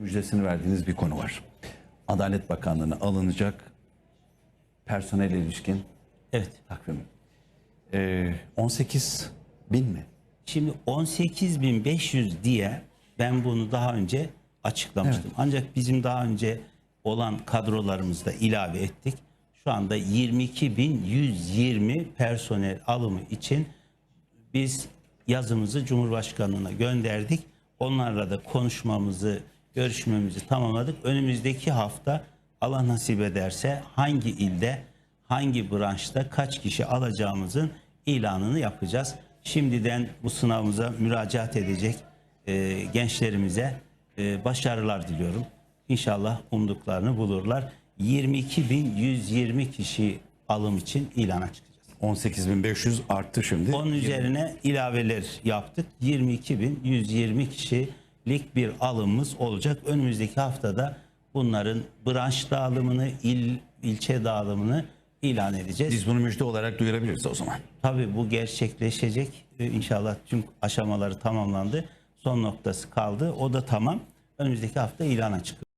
müjdesini verdiğiniz bir konu var. Adalet Bakanlığı'na alınacak personel ilişkin Evet. takvim. Ee, 18 bin mi? Şimdi 18.500 diye ben bunu daha önce açıklamıştım. Ancak bizim daha önce olan kadrolarımızda ilave ettik. Şu anda 22.120 personel alımı için biz yazımızı Cumhurbaşkanlığına gönderdik. Onlarla da konuşmamızı, görüşmemizi tamamladık. Önümüzdeki hafta Allah nasip ederse hangi ilde, hangi branşta kaç kişi alacağımızın ilanını yapacağız. Şimdiden bu sınavımıza müracaat edecek e, gençlerimize e, başarılar diliyorum. İnşallah umduklarını bulurlar. 22.120 kişi alım için ilana çıkacağız. 18.500 arttı şimdi. Onun üzerine ilaveler yaptık. 22.120 kişilik bir alımımız olacak. Önümüzdeki haftada bunların branş dağılımını, il, ilçe dağılımını ilan edeceğiz. Biz bunu müjde olarak duyurabiliriz o zaman. Tabii bu gerçekleşecek. Ee, İnşallah tüm aşamaları tamamlandı. Son noktası kaldı. O da tamam. Önümüzdeki hafta ilana çıkıyor.